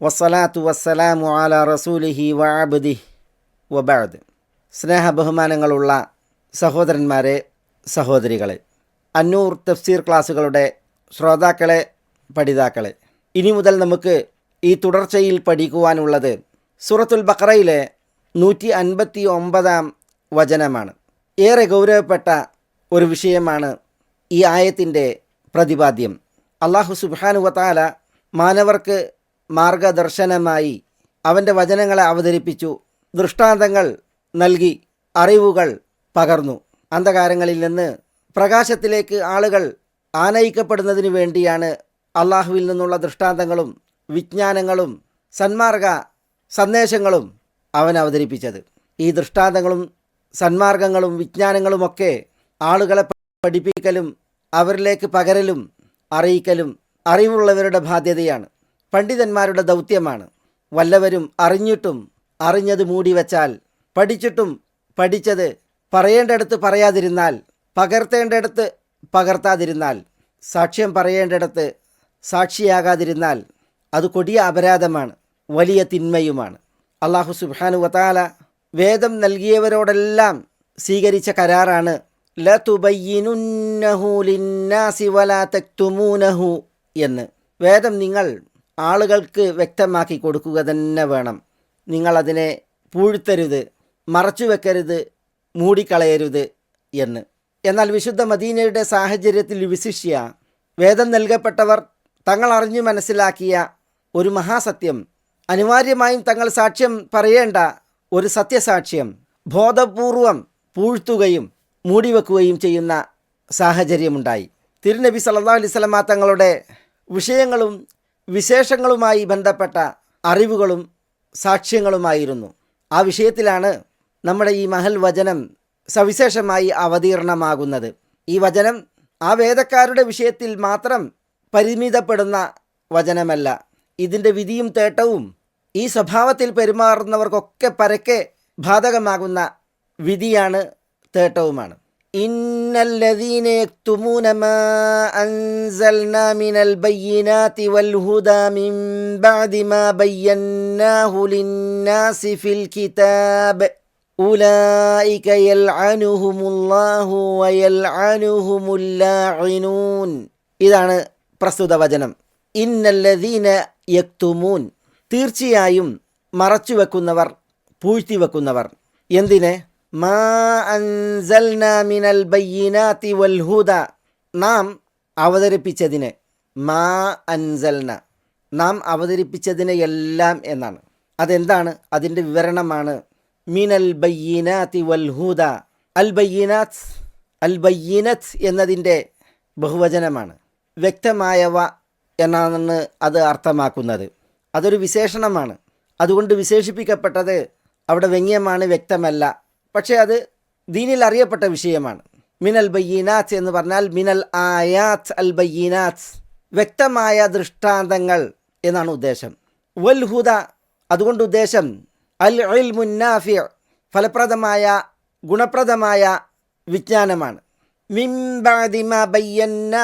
വസ്സലാത്തു വസ്സലാമു അല റസൂലിഹി വഅബ്ദിഹ് വബാദ് സ്നേഹ ബഹുമാനങ്ങളുള്ള സഹോദരന്മാരെ സഹോദരികളെ അന്നൂർ തഫ്സീർ ക്ലാസ്സുകളുടെ ശ്രോതാക്കളെ പഠിതാക്കളെ ഇനി മുതൽ നമുക്ക് ഈ തുടർച്ചയിൽ പഠിക്കുവാനുള്ളത് സൂറത്തുൽ ബക്രയിലെ നൂറ്റി അൻപത്തി ഒമ്പതാം വചനമാണ്. ഏറെ ഗൗരവപ്പെട്ട ഒരു വിഷയമാണ് ഈ ആയത്തിന്റെ പ്രതിപാദ്യം. അള്ളാഹു സുബാനുവത്താല മാനവർക്ക് മാർഗദർശനമായി അവന്റെ വചനങ്ങളെ അവതരിപ്പിച്ചു. ദൃഷ്ടാന്തങ്ങൾ നൽകി അറിവുകൾ പകർന്നു. അന്ധകാരങ്ങളിൽ നിന്ന് പ്രകാശത്തിലേക്ക് ആളുകൾ ആനയിക്കപ്പെടുന്നതിന് വേണ്ടിയാണ് അള്ളാഹുവിൽ നിന്നുള്ള ദൃഷ്ടാന്തങ്ങളും വിജ്ഞാനങ്ങളും സന്മാർഗ സന്ദേശങ്ങളും അവൻ അവതരിപ്പിച്ചത്. ഈ ദൃഷ്ടാന്തങ്ങളും സന്മാർഗങ്ങളും വിജ്ഞാനങ്ങളുമൊക്കെ ആളുകളെ പഠിപ്പിക്കലും അവരിലേക്ക് പകരലും അറിയിക്കലും അറിവുള്ളവരുടെ ബാധ്യതയാണ്. പണ്ഡിതന്മാരുടെ ദൗത്യമാണ്. വല്ലവരും അറിഞ്ഞിട്ടും അറിഞ്ഞത് മൂടിവെച്ചാൽ പഠിച്ചിട്ടും പഠിച്ചത് പറയേണ്ടടുത്ത് പറയാതിരുന്നാൽ പകർത്തേണ്ടടുത്ത് പകർത്താതിരുന്നാൽ സാക്ഷ്യം പറയേണ്ടടുത്ത് സാക്ഷിയാകാതിരുന്നാൽ അത് കൊടിയ അപരാധമാണ് വലിയ തിന്മയുമാണ്. അള്ളാഹു സുബാനു വതാല വേദം നൽകിയവരോടെല്ലാം സ്വീകരിച്ച കരാറാണ് ലതുബയ്യിനുന്നഹു ലിന്നാസി വലാ തക്തുമൂനഹു എന്ന്. വേദം നിങ്ങൾ ആളുകൾക്ക് വ്യക്തമാക്കി കൊടുക്കുക തന്നെ വേണം. നിങ്ങളതിനെ പൂഴ്ത്തരുത് മറച്ചു വെക്കരുത് മൂടിക്കളയരുത് എന്ന്. എന്നാൽ വിശുദ്ധ മദീനയുടെ സാഹചര്യത്തിൽ വിശിഷ്യ വേദം നൽകപ്പെട്ടവർ തങ്ങൾ അറിഞ്ഞു മനസ്സിലാക്കിയ ഒരു മഹാസത്യം. അനിവാര്യമായും തങ്ങൾ സാക്ഷ്യം പറയേണ്ട ഒരു സത്യസാക്ഷ്യം. ബോധപൂർവം പൂഴ്ത്തുകയും മൂടിവെക്കുകയും ചെയ്യുന്ന സാഹചര്യമുണ്ടായി. തിരുനബി സല്ലാ അലൈവലമ തങ്ങളുടെ വിഷയങ്ങളും വിശേഷങ്ങളുമായി ബന്ധപ്പെട്ട അറിവുകളും സാക്ഷ്യങ്ങളുമായിരുന്നു. ആ വിഷയത്തിലാണ് നമ്മുടെ ഈ മഹൽ വചനം സവിശേഷമായി അവതീർണമാകുന്നത്. ഈ വചനം ആ വേദക്കാരുടെ വിഷയത്തിൽ മാത്രം പരിമിതപ്പെടുന്ന വചനമല്ല. ഇതിന്റെ വിധിയും തേട്ടവും ഈ സ്വഭാവത്തിൽ പെരുമാറുന്നവർക്കൊക്കെ പരക്കെ ബാധകമാകുന്ന വിധിയാണ് തേട്ടവുമാണ്. ഇന്നല്ലദീന يكتمون മാ അൻസൽനാ മിനൽ البينات വൽ ഹുദാ മിൻ ബഅദി മാ ബയ്യന്നാഹു ലിന്നാസി ഫിൽ കിതാബ്. يلعنهم الله ويلعنهم ലാഇനൂൻ ഇതാണ് പ്രസ്തുത വചനം. ഇന്നല്ലദീന യക്തുമൂൻ. തീർച്ചയായും മറച്ചുവെക്കുന്നവർ പൂഴ്ത്തിവെക്കുന്നവർ. എന്തിന്? മാ മിനൽ ബയ്യിനാതി വൽ ഹുദ. നാം അവതരിപ്പിച്ചതിനെ മാ അൻസൽന. നാം അവതരിപ്പിച്ചതിനെ എല്ലാം എന്നാണ്. അതെന്താണ്? അതിന്റെ വിവരണമാണ്. മിനൽ വൽ വൽഹൂദ അൽ ബയ്യീനാത്ത് അൽ ബയ്യീനത്ത് എന്നതിന്റെ ബഹുവചനമാണ്. വ്യക്തമായവ എന്നാണ് അത് അർത്ഥമാക്കുന്നത്. അതൊരു വിശേഷണമാണ്. അതുകൊണ്ട് വിശേഷിപ്പിക്കപ്പെട്ടത് അവിടെ വ്യംഗ്യമാണ് വ്യക്തമല്ല. പക്ഷേ അത് ദീനിൽ അറിയപ്പെട്ട വിഷയമാണ്. മിനൽ ബയ്യീനാത്ത് എന്ന് പറഞ്ഞാൽ മിനൽ ആയാത്ത് അൽ ബയ്യീനാത്ത്. വ്യക്തമായ ദൃഷ്ടാന്തങ്ങൾ എന്നാണ് ഉദ്ദേശം. വൽ ഹുദ അതുകൊണ്ട് ഉദ്ദേശം അൽ അൽ മുന്നാഫി ഫലപ്രദമായ ഗുണപ്രദമായ വിജ്ഞാനമാണ്. മുഴു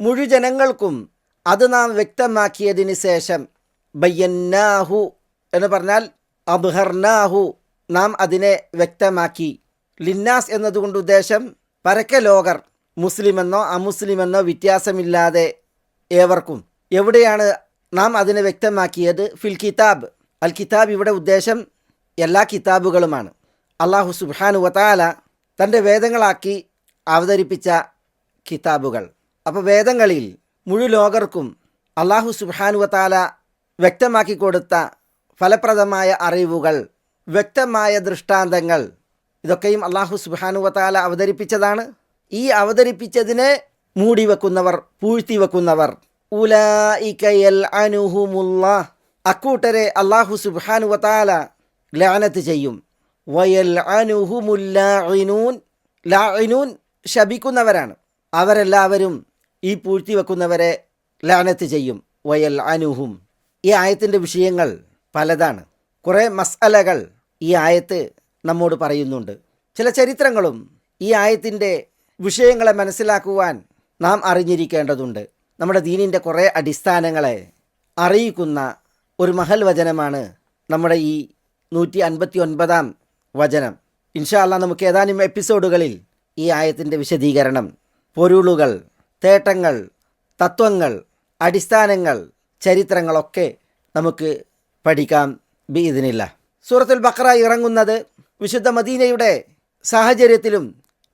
മുഴുജനങ്ങൾക്കും അത് നാം വ്യക്തമാക്കിയതിന് ശേഷം ബയ്യന്നാഹു എന്ന് പറഞ്ഞാൽ അബ്ഹർനാഹു നാം അതിനെ വ്യക്തമാക്കി. ലിന്നാസ് എന്നതുകൊണ്ട് ഉദ്ദേശം പരക്കെ ലോകർ മുസ്ലിമെന്നോ അമുസ്ലിമെന്നോ വ്യത്യാസമില്ലാതെ ഏവർക്കും. എവിടെയാണ് നാം അതിനെ വ്യക്തമാക്കിയത്? ഫിൽ കിതാബ്. അൽ കിതാബ് ഇവിടെ ഉദ്ദേശം എല്ലാ കിതാബുകളുമാണ്. അള്ളാഹു സുബാനു വതാല തന്റെ വേദങ്ങളാക്കി അവതരിപ്പിച്ച കിതാബുകൾ. അപ്പോൾ വേദങ്ങളിൽ മുഴു ലോകർക്കും അള്ളാഹു സുബാനു വതാല വ്യക്തമാക്കി കൊടുത്ത ഫലപ്രദമായ അറിവുകൾ വ്യക്തമായ ദൃഷ്ടാന്തങ്ങൾ. ഇതൊക്കെയും അള്ളാഹു സുബാനുവത്താല അവതരിപ്പിച്ചതാണ്. ഈ അവതരിപ്പിച്ചതിനെ മൂടി വെക്കുന്നവർ പൂഴ്ത്തി വെക്കുന്നവർ. അക്കൂട്ടരെ അള്ളാഹു സുബാനുവത്താല വതാല ലാനത്ത് ചെയ്യും. വയൽ ലാഇനൂൻ ശപിക്കുന്നവരാണ്. അവരെല്ലാവരും ഈ പൂഴ്ത്തി വെക്കുന്നവരെ ലാനത്ത് ചെയ്യും. വയൽ അനുഹും ഈ ആയത്തിന്റെ വിഷയങ്ങൾ പലതാണ്. കുറേ മസ്അലകൾ ഈ ആയത്ത് നമ്മോട് പറയുന്നുണ്ട്. ചില ചരിത്രങ്ങളും ഈ ആയത്തിന്റെ വിഷയങ്ങളെ മനസ്സിലാക്കുവാൻ നാം അറിഞ്ഞിരിക്കേണ്ടതുണ്ട്. നമ്മുടെ ദീനിന്റെ കുറേ അടിസ്ഥാനങ്ങളെ അറിയിക്കുന്ന ഒരു മഹൽ വചനമാണ് നമ്മുടെ ഈ നൂറ്റി അൻപത്തി ഒൻപതാം വചനം. ഇൻഷാല്ല നമുക്ക് ഏതാനും എപ്പിസോഡുകളിൽ ഈ ആയത്തിന്റെ വിശദീകരണം. പൊരുളുകൾ തേട്ടങ്ങൾ തത്വങ്ങൾ അടിസ്ഥാനങ്ങൾ ചരിത്രങ്ങളൊക്കെ നമുക്ക് പഠിക്കാം. ബി ഇതിനില്ല സൂറത്തുൽ ബക്ര ഇറങ്ങുന്നത് വിശുദ്ധ മദീനയുടെ സാഹചര്യത്തിലും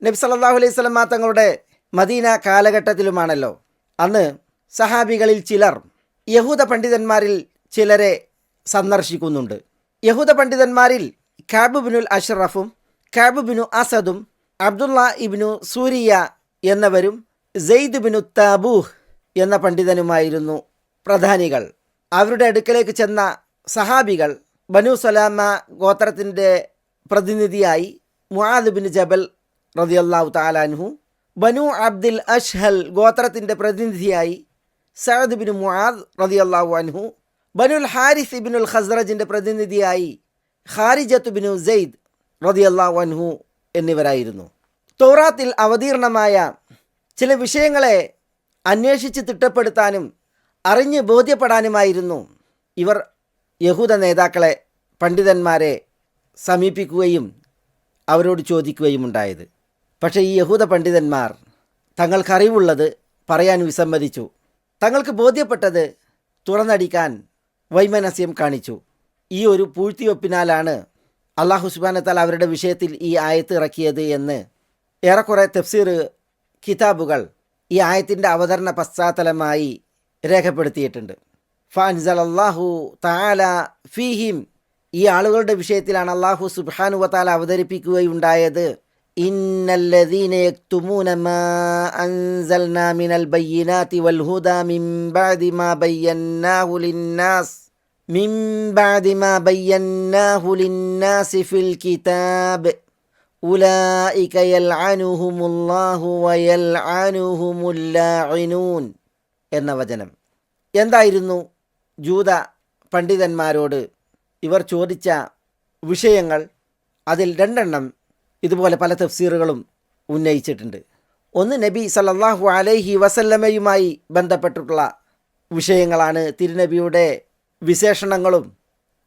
നബി സല്ലാഹു അലൈഹി സ്വലമ തങ്ങളുടെ മദീന കാലഘട്ടത്തിലുമാണല്ലോ. അന്ന് സഹാബികളിൽ ചിലർ യഹൂദ പണ്ഡിതന്മാരിൽ ചിലരെ സന്ദർശിക്കുന്നുണ്ട്. യഹൂദ പണ്ഡിതന്മാരിൽ ഖാബുബിനുൽ ബിനുൽ അഷ്റഫും ഖാബുബിനു ബിനു അസദും അബ്ദുള്ള ഇബിനു സൂരിയ എന്നവരും സെയ്ദ് ബിനു താബൂഹ് എന്ന പണ്ഡിതനുമായിരുന്നു പ്രധാനികൾ. അവരുടെ അടുക്കലേക്ക് ചെന്ന സഹാബികൾ ബനു സലാമ ഗോത്രത്തിന്റെ പ്രതിനിധിയായി മുആദ് ബിൻ ജബൽ റതിയല്ലാഹു താലാൻഹു ബനു അബ്ദുൽ അഷ്ഹൽ ഗോത്രത്തിന്റെ പ്രതിനിധിയായി സഅദ് ബിൻ മുആദ് റതിയല്ലാഹു അൻഹു ബനുൽ ഹാരിസ് ഇബിനുൽ ഖസ്റജിന്റെ പ്രതിനിധിയായി ഖാരിജത്ത് ബിനു സെയ്ദ് റതിയല്ലാഹു അൻഹു എന്നിവരായിരുന്നു. തോറാത്തിൽ അവതീർണമായ ചില വിഷയങ്ങളെ അന്വേഷിച്ച് തിട്ടപ്പെടുത്താനും അറിഞ്ഞ് ബോധ്യപ്പെടാനുമായിരുന്നു ഇവർ യഹൂദ നേതാക്കളെ പണ്ഡിതന്മാരെ സമീപിക്കുകയും അവരോട് ചോദിക്കുകയും ഉണ്ടായത്. പക്ഷേ ഈ യഹൂദ പണ്ഡിതന്മാർ തങ്ങൾക്കറിവുള്ളത് പറയാൻ വിസമ്മതിച്ചു. തങ്ങൾക്ക് ബോധ്യപ്പെട്ടത് തുറന്നടിക്കാൻ വൈമനസ്യം കാണിച്ചു. ഈ ഒരു പൂഴ്ത്തിവെപ്പിനാലാണ് അള്ളാഹു സുബാനത്താൽ അവരുടെ വിഷയത്തിൽ ഈ ആയത്ത് ഇറക്കിയത് എന്ന് ഏറെക്കുറെ തഫ്സീർ കിതാബുകൾ ഈ ആയത്തിന്റെ അവതരണ പശ്ചാത്തലമായി രേഖപ്പെടുത്തിയിട്ടുണ്ട്. ഫാൻസൽ അള്ളാഹു താല ഫീഹിം. ഈ ആളുകളുടെ വിഷയത്തിലാണ് അള്ളാഹു സുബാനു വത്താല അവതരിപ്പിക്കുകയുണ്ടായത്. എന്ന വചനം. എന്തായിരുന്നു? ജൂത പണ്ഡിതന്മാരോട് ഇവർ ചോദിച്ച വിഷയങ്ങൾ അതിൽ രണ്ടെണ്ണം ഇതുപോലെ പല തഫ്സീറുകളും ഉന്നയിച്ചിട്ടുണ്ട്. ഒന്ന് നബി സല്ലല്ലാഹു അലൈഹി വസല്ലമയുമായി ബന്ധപ്പെട്ടിട്ടുള്ള വിഷയങ്ങളാണ്. തിരുനബിയുടെ വിശേഷണങ്ങളും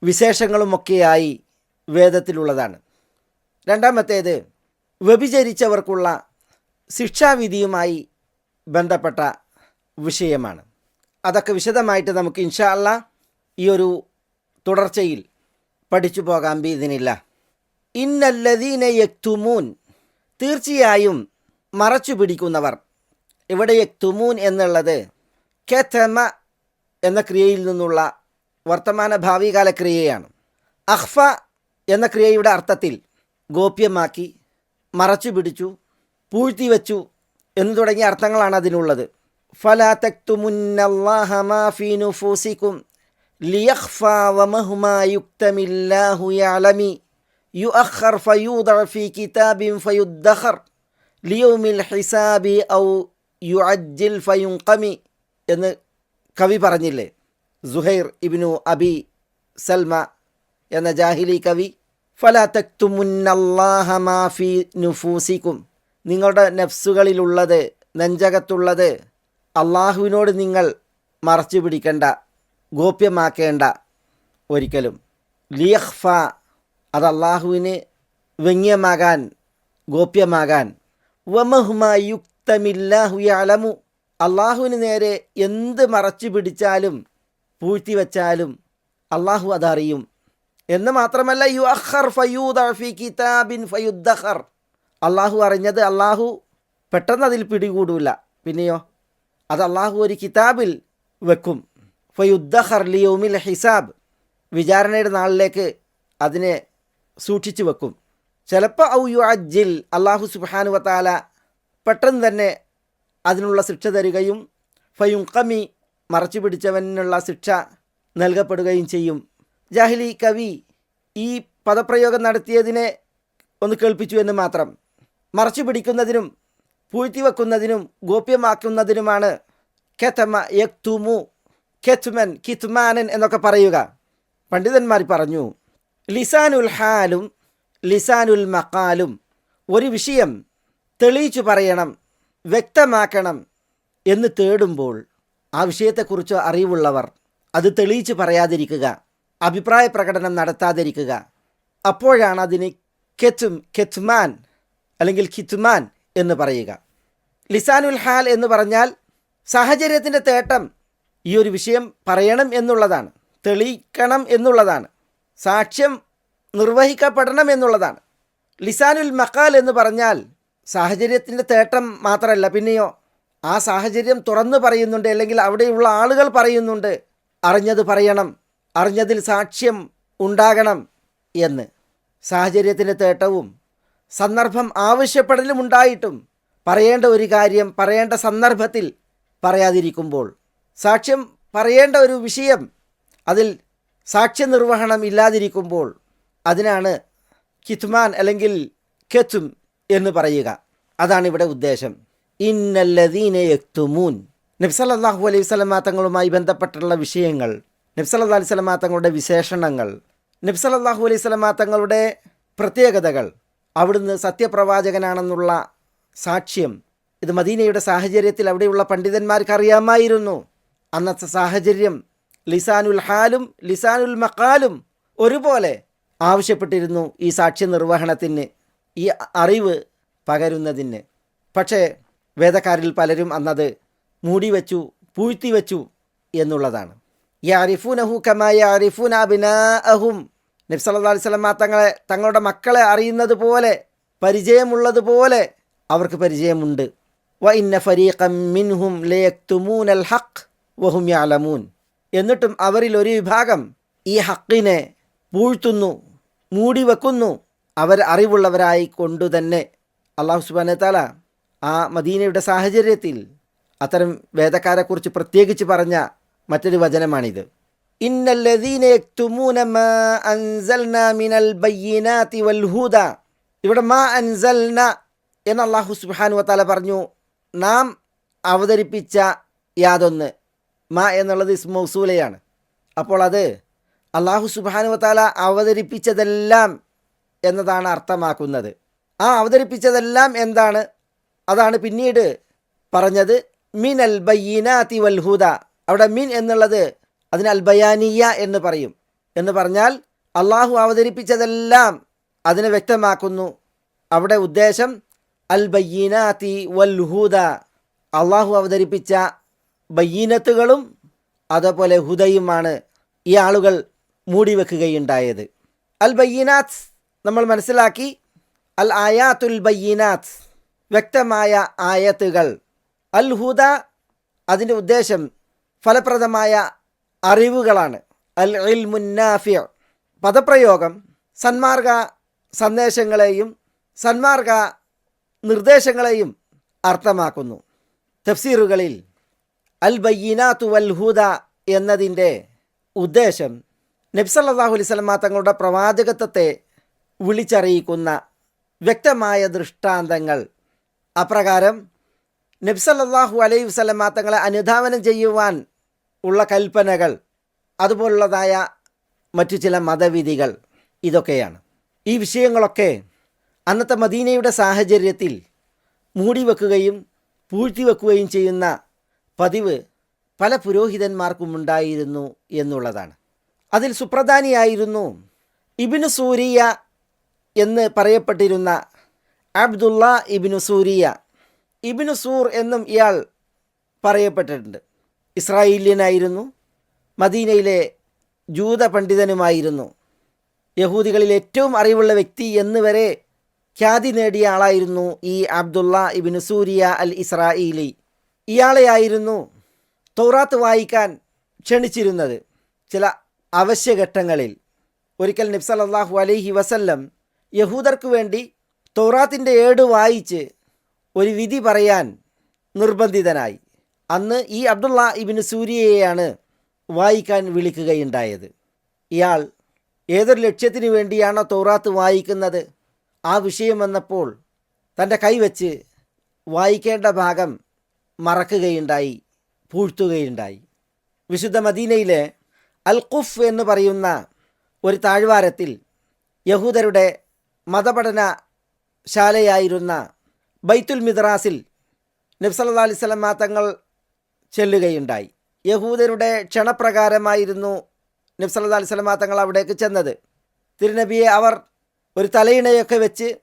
വിശേഷങ്ങളുമൊക്കെയായി വേദത്തിലുള്ളതാണ്. രണ്ടാമത്തേത് വ്യഭിചരിച്ചവർക്കുള്ള ശിക്ഷാവിധിയുമായി ബന്ധപ്പെട്ട വിഷയമാണ്. അതൊക്കെ വിശദമായിട്ട് നമുക്ക് ഇൻഷാ അല്ല ഈ ഒരു തുടർച്ചയിൽ പഠിച്ചു പോകാൻ ബീതിനില്ല ഇന്നല്ലദീന യക്തുമൂൻ. തീർച്ചയായും മറച്ചു പിടിക്കുന്നവർ ഇവിടെ യക്തുമൂൻ എന്നുള്ളത് കെത്തമ എന്ന ക്രിയയിൽ നിന്നുള്ള വർത്തമാന ഭാവികാല ക്രിയയാണ്. അഹ്ഫ എന്ന ക്രിയയുടെ അർത്ഥത്തിൽ ഗോപ്യമാക്കി മറച്ചു പിടിച്ചു പൂഴ്ത്തി വച്ചു എന്ന് തുടങ്ങിയ അർത്ഥങ്ങളാണ് അതിനുള്ളത്. എന്ന് കവി പറഞ്ഞില്ലേ? സുഹൈർ ഇബ്നു അബി സൽമ എന്ന ജാഹിലി കവി ഫലാ നുഫൂസിക്കും നിങ്ങളുടെ നഫ്സുകളിലുള്ളത് നെഞ്ചകത്തുള്ളത് അള്ളാഹുവിനോട് നിങ്ങൾ മറച്ചു പിടിക്കേണ്ട ഗോപ്യമാക്കേണ്ട ഒരിക്കലും. ലിയഹ്ഫ അത് അള്ളാഹുവിന് വ്യംഗ്യമാകാൻ ഗോപ്യമാകാൻ. വമഹുമ യുക്തമില്ലാഹു യഅലമു. അള്ളാഹുവിന് നേരെ എന്ത് മറച്ചു പിടിച്ചാലും പൂഴ്ത്തി വച്ചാലും അള്ളാഹു അതറിയും. എന്ന് മാത്രമല്ല യു അഹർ ഫയൂദ കിതാബിൻ ഫയുദ്ദഹർ അള്ളാഹു അറിഞ്ഞത് അള്ളാഹു പെട്ടെന്ന് അതിൽ പിടികൂടൂല. പിന്നെയോ? അത് അള്ളാഹു ഒരു കിതാബിൽ വെക്കും. ഫയുദ്ദഖർ ലിയോമിൽ ഹിസാബ്. വിചാരണയുടെ നാളിലേക്ക് അതിനെ സൂക്ഷിച്ചു വെക്കും. ചിലപ്പോൾ ഔ യു അജ്ജിൽ അള്ളാഹു സുബാനു വത്താല പെട്ടെന്ന് തന്നെ അതിനുള്ള ശിക്ഷ തരികയും ഫയുങ്കമി മറച്ചു പിടിച്ചവനുള്ള ശിക്ഷ നൽകപ്പെടുകയും ചെയ്യും. ജാഹിലി കവി ഈ പദപ്രയോഗം നടത്തിയതിനെ ഒന്ന് കേൾപ്പിച്ചു എന്ന് മാത്രം. മറച്ചു പിടിക്കുന്നതിനും പൂഴ്ത്തിവെക്കുന്നതിനും ഗോപ്യമാക്കുന്നതിനുമാണ് കെത്തമ യക്തുമു കെത്മൻ കിത്മാനൻ എന്നൊക്കെ പറയുക. പണ്ഡിതന്മാർ പറഞ്ഞു ലിസാനുൽ ഹാലും ലിസാനുൽ മക്കാലും ഒരു വിഷയം തെളിയിച്ചു പറയണം വ്യക്തമാക്കണം എന്ന് തേടുമ്പോൾ ആ വിഷയത്തെക്കുറിച്ച് അറിവുള്ളവർ അത് തെളിയിച്ചു പറയാതിരിക്കുക അഭിപ്രായ പ്രകടനം നടത്താതിരിക്കുക. അപ്പോഴാണ് അതിന് കെത്തും കെത്മാൻ അല്ലെങ്കിൽ ഖിത്മാൻ എന്ന് പറയുക. ലിസാനുൽ ഹാൽ എന്ന് പറഞ്ഞാൽ സാഹചര്യത്തിന്റെ തേട്ടം ഈ ഒരു വിഷയം പറയണം എന്നുള്ളതാണ് തെളിയിക്കണം എന്നുള്ളതാണ് സാക്ഷ്യം നിർവഹിക്കപ്പെടണം എന്നുള്ളതാണ്. ലിസാനുൽ മക്കാൽ എന്ന് പറഞ്ഞാൽ സാഹചര്യത്തിന്റെ തേട്ടം മാത്രമല്ല പിന്നെയോ ആ സാഹചര്യം തുറന്നു പറയുന്നുണ്ട് അല്ലെങ്കിൽ അവിടെയുള്ള ആളുകൾ പറയുന്നുണ്ട് അറിഞ്ഞത് പറയണം അറിഞ്ഞതിൽ സാക്ഷ്യം ഉണ്ടാകണം എന്ന്. സാഹചര്യത്തിന്റെ തേട്ടവും സന്ദർഭം ആവശ്യപ്പെടലും ഉണ്ടായിട്ടും പറയേണ്ട ഒരു കാര്യം പറയേണ്ട സന്ദർഭത്തിൽ പറയാതിരിക്കുമ്പോൾ സാക്ഷ്യം പറയേണ്ട ഒരു വിഷയം അതിൽ സാക്ഷ്യനിർവഹണം ഇല്ലാതിരിക്കുമ്പോൾ അതിനാണ് കിത്മാൻ അല്ലെങ്കിൽ കെത്തും എന്ന് പറയുക. അതാണ് ഇവിടെ ഉദ്ദേശം. ഇന്നല്ലദീന യക്തുമൂൻ. നബ്സല്ലാഹു അലൈഹി സ്വലമാ തങ്ങളുമായി ബന്ധപ്പെട്ടുള്ള വിഷയങ്ങൾ നബ്സല്ലാ അലൈഹി സ്വലമാ തങ്ങളുടെ വിശേഷണങ്ങൾ നബ്സല്ലാഹു അലൈഹി സ്വലമാ തങ്ങളുടെ പ്രത്യേകതകൾ അവിടുന്ന് സത്യപ്രവാചകനാണെന്നുള്ള സാക്ഷ്യം. ഇത് മദീനയുടെ സാഹചര്യത്തിൽ അവിടെയുള്ള പണ്ഡിതന്മാർക്ക് അറിയാമായിരുന്നു അന്നത്തെ സാഹചര്യം ലിസാനുൽ ഹാലും ലിസാനുൽ മക്കാലും ഒരുപോലെ ആവശ്യപ്പെട്ടിരുന്നു ഈ സാക്ഷ്യ നിർവഹണത്തിന് ഈ അറിവ് പകരുന്നതിന്. പക്ഷേ വേദക്കാരിൽ പലരും അന്നത് മൂടിവെച്ചു പൂഴ്ത്തിവെച്ചു എന്നുള്ളതാണ്. യാരിഫൂനഹു കമായ യാരിഫൂൻ അബിനാഅഹും നബ്സല്ലാ അലൈഹി സ്വലമ തങ്ങളെ തങ്ങളുടെ മക്കളെ അറിയുന്നത് പോലെ പരിചയമുള്ളതുപോലെ അവർക്ക് പരിചയമുണ്ട്. വ ഇന്ന ഫരീഖം മിൻഹും ലയക്തുമൂനൽ ഹഖ് വഹും യാലമൂൻ. എന്നിട്ടും അവരിൽ ഒരു വിഭാഗം ഈ ഹക്കിനെ പൂഴ്ത്തുന്നു മൂടി വെക്കുന്നു. അവർ അറിവുള്ളവരായി കൊണ്ടു തന്നെ അള്ളാഹു സുബാന താല ആ മദീനയുടെ സാഹചര്യത്തിൽ അത്തരം വേദക്കാരെക്കുറിച്ച് പ്രത്യേകിച്ച് പറഞ്ഞ മറ്റൊരു വചനമാണിത്. ഇവിടെ മാ അൻസൽന എന്ന് അള്ളാഹു സുബാനു വത്താല പറഞ്ഞു നാം അവതരിപ്പിച്ച യാതൊന്ന്. മാ എന്നുള്ളത് ഇസ്മൗസൂലയാണ് അപ്പോൾ അത് അള്ളാഹു സുബാനു വത്താല അവതരിപ്പിച്ചതെല്ലാം എന്നതാണ് അർത്ഥമാക്കുന്നത്. ആ അവതരിപ്പിച്ചതെല്ലാം എന്താണ്? അതാണ് പിന്നീട് പറഞ്ഞത് മിൻ അൽ ബയ്യനാത്തി വൽ വൽഹുദ അവിടെ മിൻ എന്നുള്ളത് അതിന് അൽബയാനിയ എന്ന് പറയും. എന്ന് പറഞ്ഞാൽ അള്ളാഹു അവതരിപ്പിച്ചതെല്ലാം അതിനെ വ്യക്തമാക്കുന്നു. അവിടെ ഉദ്ദേശം അൽ ബയ്യനാത്തി വൽ ഹുദ അള്ളാഹു അവതരിപ്പിച്ച ബയ്യീനത്തുകളും അതേപോലെ ഹുദയുമാണ് ഈ ആളുകൾ മൂടി മൂടിവെക്കുകയുണ്ടായത് അൽ ബയ്യനാത്ത് നമ്മൾ മനസ്സിലാക്കി. അൽ ആയാത്തുൽ ബയ്യനാത്ത്. വ്യക്തമായ ആയത്തുകൾ. അൽ ഹുദ അതിന്റെ ഉദ്ദേശം ഫലപ്രദമായ അറിവുകളാണ്. അൽ ഇൽ മുന്നാഫിയ പദപ്രയോഗം സന്മാർഗ സന്ദേശങ്ങളെയും സന്മാർഗ നിർദ്ദേശങ്ങളെയും അർത്ഥമാക്കുന്നു. തഫ്സീറുകളിൽ അൽ ബയ്യനാത്തു വൽ എന്നതിന്റെ ഉദ്ദേശം നബ്സല്ലാഹു അലൈഹി സ്വലമ തങ്ങളുടെ പ്രവാചകത്വത്തെ വിളിച്ചറിയിക്കുന്ന വ്യക്തമായ ദൃഷ്ടാന്തങ്ങൾ. അപ്രകാരം നബ്സല്ലാഹു അലൈഹി വസല്ലമ തങ്ങളെ അനുധാവനം ചെയ്യുവാൻ ഉള്ള കൽപ്പനകൾ അതുപോലുള്ളതായ മറ്റു ചില മതവിധികൾ ഇതൊക്കെയാണ്. ഈ വിഷയങ്ങളൊക്കെ അന്നത്തെ മദീനയുടെ സാഹചര്യത്തിൽ മൂടി വെക്കുകയും പൂഴ്ത്തി വെക്കുകയും ചെയ്യുന്ന പതിവ് പല പുരോഹിതന്മാർക്കും ഉണ്ടായിരുന്നു എന്നുള്ളതാണ്. അതിൽ സുപ്രധാനിയായിരുന്നു ഇബിനു സൂരിയ എന്ന് പറയപ്പെട്ടിരുന്ന അബ്ദുള്ള ഇബിനു സൂരിയ. ഇബിനു സൂർ എന്നും ഇയാൾ പറയപ്പെട്ടിട്ടുണ്ട്. ഇസ്രായേലിയനായിരുന്നു. മദീനയിലെ ജൂത പണ്ഡിതനുമായിരുന്നു. യഹൂദികളിൽ ഏറ്റവും അറിവുള്ള വ്യക്തി എന്ന് വരെ ഖ്യാതി നേടിയ ആളായിരുന്നു ഈ അബ്ദുള്ള ഇബിൻ സൂരിയ അൽ ഇസ്രായേലി ഇയാളെയായിരുന്നു തൗറാത്ത് വായിക്കാൻ ക്ഷണിച്ചിരുന്നത് ചില അവശ്യഘട്ടങ്ങളിൽ. ഒരിക്കൽ നബ്സലല്ലാഹു അലൈഹി വസല്ലം യഹൂദർക്ക് വേണ്ടി തൗറാത്തിന്റെ ഏട് വായിച്ച് ഒരു വിധി പറയാൻ നിർബന്ധിതനായി. അന്ന് ഈ അബ്ദുള്ള ഇബിന് സൂര്യയെയാണ് വായിക്കാൻ വിളിക്കുകയുണ്ടായത്. ഇയാൾ ഏതൊരു ലക്ഷ്യത്തിന് വേണ്ടിയാണോ തോറാത്ത് വായിക്കുന്നത്? ആ വിഷയം വന്നപ്പോൾ തന്റെ കൈവച്ച് വായിക്കേണ്ട ഭാഗം മറക്കുകയുണ്ടായി പൂഴ്ത്തുകയുണ്ടായി. വിശുദ്ധ മദീനയിലെ അൽ ഖുഫ് എന്ന് പറയുന്ന ഒരു താഴ്വാരത്തിൽ യഹൂദരുടെ മതപഠന ശാലയായിരുന്ന ബൈത്തുൽ മിദ്രാസിൽ നബ്സല്ലാ അലിസ്ലം തങ്ങൾ ചെല്ലുകയുണ്ടായി. യഹൂദരുടെ ക്ഷണപ്രകാരമായിരുന്നു നബ്സല്ലാ അലിസ്ലം തങ്ങൾ അവിടേക്ക് ചെന്നത്. തിരുനബിയെ അവർ ഒരു തലയിണയൊക്കെ വെച്ച്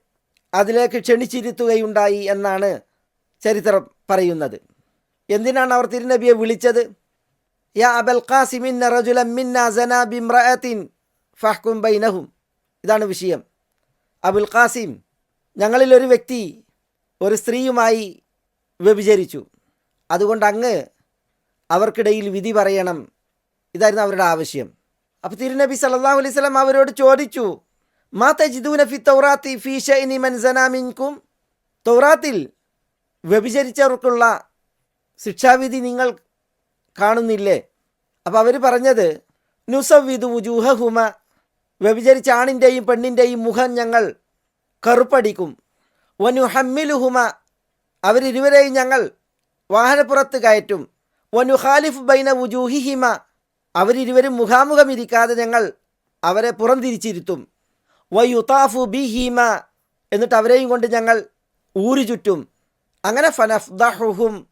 അതിലേക്ക് ക്ഷണിച്ചിരുത്തുകയുണ്ടായി എന്നാണ് ചരിത്രം പറയുന്നത്. എന്തിനാണ് അവർ തിരുനബിയെ വിളിച്ചത്? യാ അബൽ ഖാസിമിൻ ബിമ്രഅത്തിൻ ഫഹ്കും ബൈനഹും. ഇതാണ് വിഷയം. അബുൽ ഖാസിം ഞങ്ങളിലൊരു വ്യക്തി ഒരു സ്ത്രീയുമായി വ്യഭിചരിച്ചു. അതുകൊണ്ട് അങ്ങ് അവർക്കിടയിൽ വിധി പറയണം. ഇതായിരുന്നു അവരുടെ ആവശ്യം. അപ്പോൾ തിരുനബി സല്ലാ അലൈഹി അവരോട് ചോദിച്ചു മാ തജിദൂന ഫി തൗറാത്തി ഫീ ഷൈനി മൻ സനാ മിൻകും? തൗറാത്തിൽ വ്യഭിചരിച്ചവർക്കുള്ള ശിക്ഷാവിധി നിങ്ങൾ കാണുന്നില്ലേ? അപ്പോൾ അവർ പറഞ്ഞത് നുസവിദു വുജൂഹഹുമ. വ്യഭിചരിച്ച ആണിന്റെയും പെണ്ണിന്റെയും മുഖം ഞങ്ങൾ കറുപ്പടിക്കും. വനു ഹമ്മിലുഹുമ അവരിരുവരെയും ഞങ്ങൾ വാഹനപ്പുറത്ത് കയറ്റും. വനു ബൈന വുജൂഹിഹിമ. അവരിരുവരും മുഖാമുഖം ഇരിക്കാതെ ഞങ്ങൾ അവരെ പുറംതിരിച്ചിരുത്തും. വയുതാഫു ബിഹിമ. എന്നിട്ട് അവരെയും കൊണ്ട് ഞങ്ങൾ ഊരു ചുറ്റും. അങ്ങനെ ഫനഫ്ദഹുഹും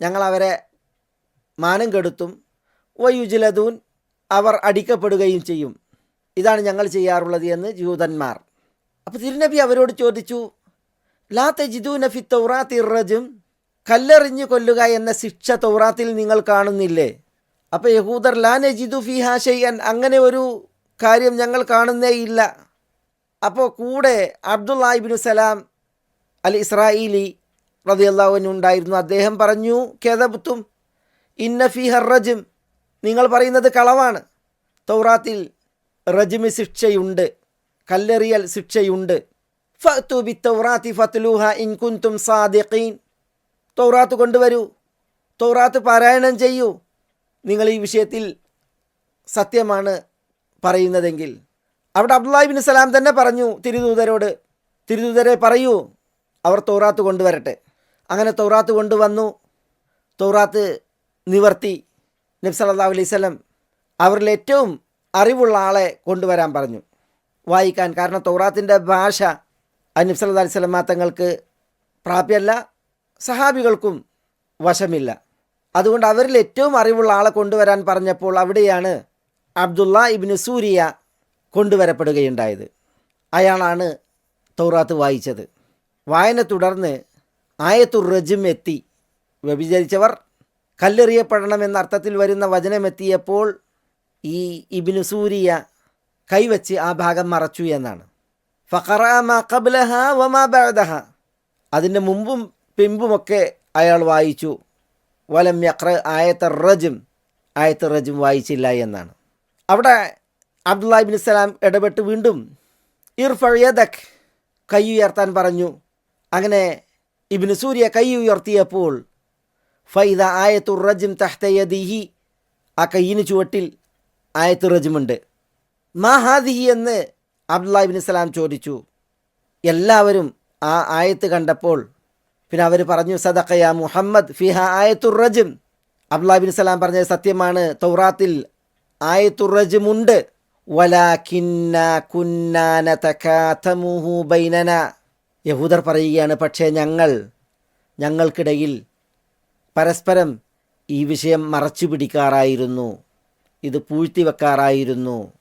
ഞങ്ങൾ അവരെ മാനം കെടുത്തും. വയുജിലദൂൻ അവർ അടിക്കപ്പെടുകയും ചെയ്യും. ഇതാണ് ഞങ്ങൾ ചെയ്യാറുള്ളത് എന്ന് ജൂതന്മാർ. അപ്പോൾ തിരുനബി അവരോട് ചോദിച്ചു ലാ ജിദു നഫി തൗറാ റജും കല്ലെറിഞ്ഞു കൊല്ലുക എന്ന ശിക്ഷ തൗറാത്തിൽ നിങ്ങൾ കാണുന്നില്ലേ? അപ്പോൾ യഹൂദർ ലാ നജിദു ഫിഹ ഷെയ്യൻ അങ്ങനെ ഒരു കാര്യം ഞങ്ങൾ കാണുന്നേ ഇല്ല. അപ്പോൾ കൂടെ അബ്ദുല്ലാഹിബിനു സലാം അൽ ഇസ്രായേലി റതിയല്ലാവിന് ഉണ്ടായിരുന്നു. അദ്ദേഹം പറഞ്ഞു കേതബുത്തും ഇന്ന ഫി ഹറജും നിങ്ങൾ പറയുന്നത് കളവാണ്. തൗറാത്തിൽ റജിമി ശിക്ഷയുണ്ട് കല്ലെറിയൽ ശിക്ഷയുണ്ട്. ഫത്തു ബി തൗറാത്തി ഫത്ലൂഹ ഇൻ കുന്തും സാദിഖീൻ. തൗറാത്ത് കൊണ്ടുവരൂ. തൗറാത്ത് പാരായണം ചെയ്യൂ. നിങ്ങൾ ഈ വിഷയത്തിൽ സത്യമാണ് പറയുന്നതെങ്കിൽ. അവിടെ അബ്ദുല്ലാഹിബിൻ സലാം തന്നെ പറഞ്ഞു തിരുദൂതരോട് തിരുദൂതരെ പറയൂ അവർ തൗറാത്ത് കൊണ്ടുവരട്ടെ. അങ്ങനെ തൗറാത്ത് കൊണ്ടുവന്നു. തൗറാത്ത് നിവർത്തി. നബി അലൈഹി സ്വലം അവരിൽ ഏറ്റവും അറിവുള്ള ആളെ കൊണ്ടുവരാൻ പറഞ്ഞു. വായിക്കാൻ. കാരണം തൗറാത്തിന്റെ ഭാഷ നബി അലൈഹി സ്വലം തങ്ങൾക്ക് പ്രാപ്യമല്ല. സഹാബികൾക്കും വശമില്ല. അതുകൊണ്ട് അവരിൽ ഏറ്റവും അറിവുള്ള ആളെ കൊണ്ടുവരാൻ പറഞ്ഞപ്പോൾ അവിടെയാണ് അബ്ദുള്ള ഇബിന് സൂരിയ കൊണ്ടുവരപ്പെടുകയുണ്ടായത്. അയാളാണ് തൗറാത്ത് വായിച്ചത്. വായന തുടർന്ന് ആയത്തുർ റജും എത്തി. വ്യഭിചരിച്ചവർ കല്ലെറിയപ്പെടണമെന്ന അർത്ഥത്തിൽ വരുന്ന വചനമെത്തിയപ്പോൾ ഈ ഇബിനു സൂരിയ കൈവച്ച് ആ ഭാഗം മറച്ചു എന്നാണ്. ഫഖറ മാ കബ്ലഹ വമാ ബഅദഹ. അതിന്റെ മുമ്പും പിമ്പുമൊക്കെ അയാൾ വായിച്ചു. വലം യക്ര ആയത്ത റജും. ആയത്ത റജും വായിച്ചില്ല എന്നാണ്. അവിടെ അബ്ദുല്ലാഹിബിൻ സലാം ഇടപെട്ട് വീണ്ടും ഇർഫയദക് കൈ ഉയർത്താൻ പറഞ്ഞു. അങ്ങനെ ഇബിന് സൂര്യ കൈ ഉയർത്തിയപ്പോൾ ഫൈദ ആയത്തുർ റജും തഹ്തയദിഹി ആ കയ്യിന് ചുവട്ടിൽ ആയത്തു റജുമുണ്ട്. മാ ഹാദിഹി എന്ന് അബ്ദുല്ലാഹിബിൻ സലാം ചോദിച്ചു. എല്ലാവരും ആ ആയത്ത് കണ്ടപ്പോൾ പിന്നെ അവർ പറഞ്ഞു സദഖയ മുഹമ്മദ് ഫിഹ ആയത്തുർ റജും. അബ്ദുല്ലാഹിബിൻ സലാം പറഞ്ഞത് സത്യമാണ് തൗറാത്തിൽ ആയത്തുർ റജിം ഉണ്ട്. യഹൂദർ പറയുകയാണ് പക്ഷേ ഞങ്ങൾ ഞങ്ങൾക്കിടയിൽ പരസ്പരം ഈ വിഷയം മറച്ചു പിടിക്കാറായിരുന്നു. ഇത് പൂഴ്ത്തി വെക്കാറായിരുന്നു.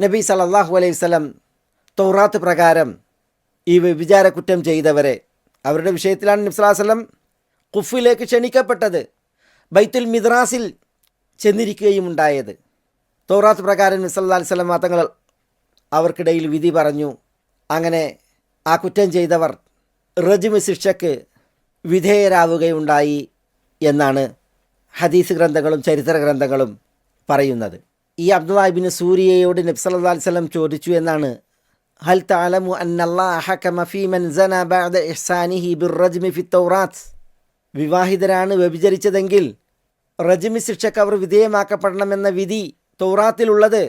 നബി സല്ലല്ലാഹു അലൈഹി സ്വലം തൗറാത്ത് പ്രകാരം ഈ വ്യഭിചാര കുറ്റം ചെയ്തവരെ അവരുടെ വിഷയത്തിലാണ് നബി സല്ലല്ലാഹു അലൈഹി വസല്ലം കുഫിലേക്ക് ക്ഷണിക്കപ്പെട്ടത്. ബൈത്തുൽ മിദ്രാസിൽ ചെന്നിരിക്കുകയും ഉണ്ടായത്. തോറാത്ത് പ്രകാരം അലൈഹി വസല്ലം തങ്ങൾ അവർക്കിടയിൽ വിധി പറഞ്ഞു. അങ്ങനെ ആ കുറ്റം ചെയ്തവർ റജിമ ശിക്ഷയ്ക്ക് വിധേയരാവുകയുണ്ടായി എന്നാണ് ഹദീസ് ഗ്രന്ഥങ്ങളും ചരിത്ര ഗ്രന്ഥങ്ങളും പറയുന്നത്. ഈ അബ്ദുല്ലാഹിബിന് സൂര്യയോട് നബ്സല്ലാ വസല്ലം ചോദിച്ചു എന്നാണ് ഹൽ തഅലമു الله ഹകമ ഫീ മൻ زنى ബഅദ إحسانه بالرجم في التوراة വിവാഹിതരാണ് വ്യഭിചരിച്ചതെങ്കിൽ റജിമി ശിക്ഷയ്ക്ക് അവർ വിധേയമാക്കപ്പെടണമെന്ന വിധി തൗറാത്തിലുള്ളത്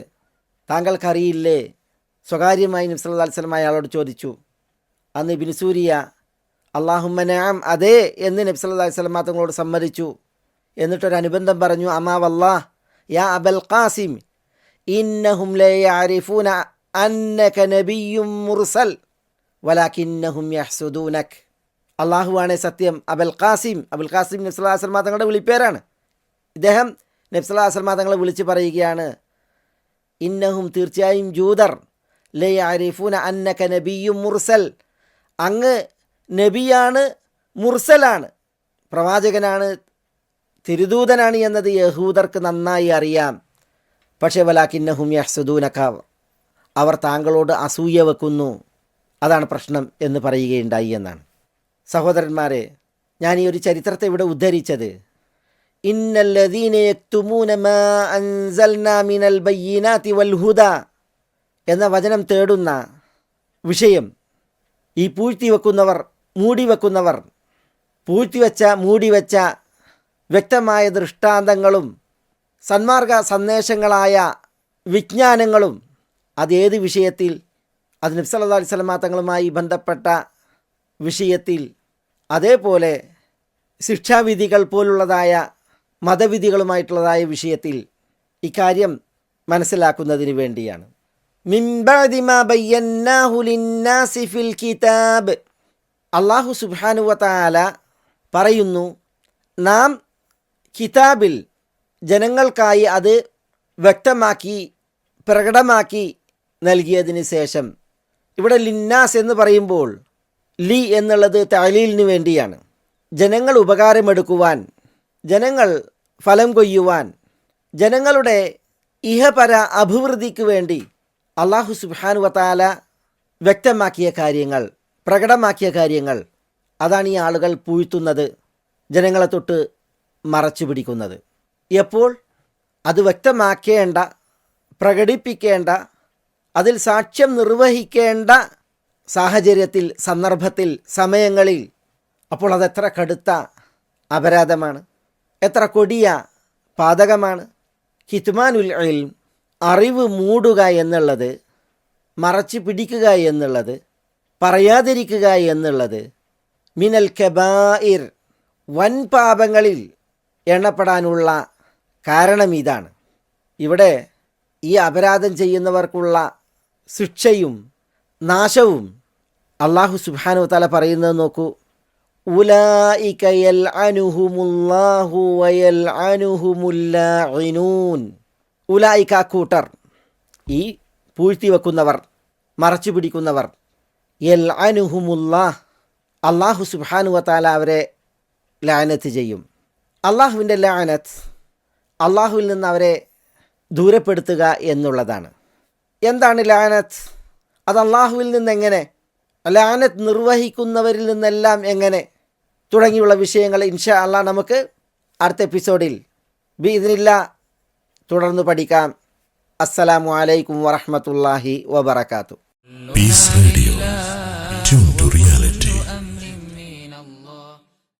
താങ്കൾക്കറിയില്ലേ? സ്വകാര്യമായി നബ്സല്ലാ അലിസ്ലം അയാളോട് ചോദിച്ചു. അന്ന് ബിൻസൂരിയ അള്ളാഹുമ്മനാം അതെ എന്ന് നബ്സല്ലാ അലിസ്ലം തങ്ങളോട് സമ്മതിച്ചു. എന്നിട്ടൊരു അനുബന്ധം പറഞ്ഞു അമാ വല്ലാ യാ അബൽ ഖാസിം ഇന്നഹും ലയഅരിഫൂന അന്നക നബിയും മുർസൽ. വലാഖിന്നഹും യഹ്സുദൂനക്. അള്ളാഹുവാണ് സത്യം. അബൽ ഖാസിം. അബുൽ ഖാസിം നബ്സല്ലാ അസ്ലമ തങ്ങളുടെ വിളിപ്പേരാണ്. ഇദ്ദേഹം നബ്സല്ലാ അസ്ലമ തങ്ങളെ വിളിച്ച് പറയുകയാണ് ഇന്നഹും തീർച്ചയായും ജൂതർ. ലേ അന്നക നബിയും മുർസൽ. അങ്ങ് നബിയാണ് മുർസലാണ്. പ്രവാചകനാണ് തിരുദൂതനാണ് എന്നത് യഹൂദർക്ക് നന്നായി അറിയാം. പക്ഷേ വലാക്കിന്നഹും യഹ്സുദൂനക്കാവ് അവർ താങ്കളോട് അസൂയ വെക്കുന്നു. അതാണ് പ്രശ്നം എന്ന് പറയുകയുണ്ടായി എന്നാണ്. സഹോദരന്മാരെ ഞാൻ ഈ ഒരു ചരിത്രത്തെ ഇവിടെ ഉദ്ധരിച്ചത്. എന്ന വചനം തേടുന്ന വിഷയം ഈ പൂഴ്ത്തി വെക്കുന്നവർ മൂടി വെക്കുന്നവർ പൂഴ്ത്തിവെച്ച മൂടിവെച്ച വ്യക്തമായ ദൃഷ്ടാന്തങ്ങളും സന്മാർഗ സന്ദേശങ്ങളായ വിജ്ഞാനങ്ങളും അതേത് വിഷയത്തിൽ? അത് നബ്സല്ലാ അലൈഹി തങ്ങളുമായി ബന്ധപ്പെട്ട വിഷയത്തിൽ അതേപോലെ ശിക്ഷാവിധികൾ പോലുള്ളതായ മതവിധികളുമായിട്ടുള്ളതായ വിഷയത്തിൽ ഇക്കാര്യം മനസ്സിലാക്കുന്നതിന് വേണ്ടിയാണ്. അള്ളാഹു സുബ്ഹാനഹു വതആല പറയുന്നു നാം കിതാബിൽ ജനങ്ങൾക്കായി അത് വ്യക്തമാക്കി പ്രകടമാക്കി നൽകിയതിന് ശേഷം ഇവിടെ ലിന്നാസ് എന്ന് പറയുമ്പോൾ ലി എന്നുള്ളത് തലീലിന് വേണ്ടിയാണ്. ജനങ്ങൾ ഉപകാരമെടുക്കുവാൻ ജനങ്ങൾ ഫലം കൊയ്യുവാൻ ജനങ്ങളുടെ ഇഹപര അഭിവൃദ്ധിക്ക് വേണ്ടി അള്ളാഹു സുബാനു വത്താല വ്യക്തമാക്കിയ കാര്യങ്ങൾ പ്രകടമാക്കിയ കാര്യങ്ങൾ അതാണ് ഈ ആളുകൾ പൂഴ്ത്തുന്നത് ജനങ്ങളെ തൊട്ട് മറച്ചു പിടിക്കുന്നത്. എപ്പോൾ? അത് വ്യക്തമാക്കേണ്ട പ്രകടിപ്പിക്കേണ്ട അതിൽ സാക്ഷ്യം നിർവഹിക്കേണ്ട സാഹചര്യത്തിൽ സന്ദർഭത്തിൽ സമയങ്ങളിൽ അപ്പോൾ അതെത്ര കടുത്ത അപരാധമാണ്. എത്ര കൊടിയ പാതകമാണ്. ഹിത്മാനുൽ ഇൽം അറിവ് മൂടുക എന്നുള്ളത് മറച്ചു പിടിക്കുക എന്നുള്ളത് പറയാതിരിക്കുക എന്നുള്ളത് മിനൽ കബായിർ വൻ പാപങ്ങളിൽ എണ്ണപ്പെടാനുള്ള കാരണം ഇതാണ്. ഇവിടെ ഈ അപരാധം ചെയ്യുന്നവർക്കുള്ള ശിക്ഷയും നാശവും അള്ളാഹു സുബാനു തല പറയുന്നത് നോക്കൂ. കൂട്ടർ ഈ പൂഴ്ത്തി വെക്കുന്നവർ മറച്ചു പിടിക്കുന്നവർ എൽ അനുഹുമുല്ലാഹ് അള്ളാഹു സുബാനു വത്താല അവരെ ലാനത്ത് ചെയ്യും. അള്ളാഹുവിന്റെ ലാനത്ത് അള്ളാഹുവിൽ നിന്ന് അവരെ ദൂരപ്പെടുത്തുക എന്നുള്ളതാണ്. എന്താണ് ലാനത്ത്? അത് അള്ളാഹുവിൽ നിന്ന് എങ്ങനെ ലാനത്ത് നിർവഹിക്കുന്നവരിൽ നിന്നെല്ലാം എങ്ങനെ? തുടങ്ങിയുള്ള വിഷയങ്ങൾ ഇൻഷാ അല്ലാ നമുക്ക് അടുത്ത എപ്പിസോഡിൽ. ബി ഇതിനില്ല തുടർന്ന് പഠിക്കാം. അസ്സലാമു അലൈക്കും വറഹമത്തല്ലാഹി വബർക്കാത്തു റേഡിയോ reality.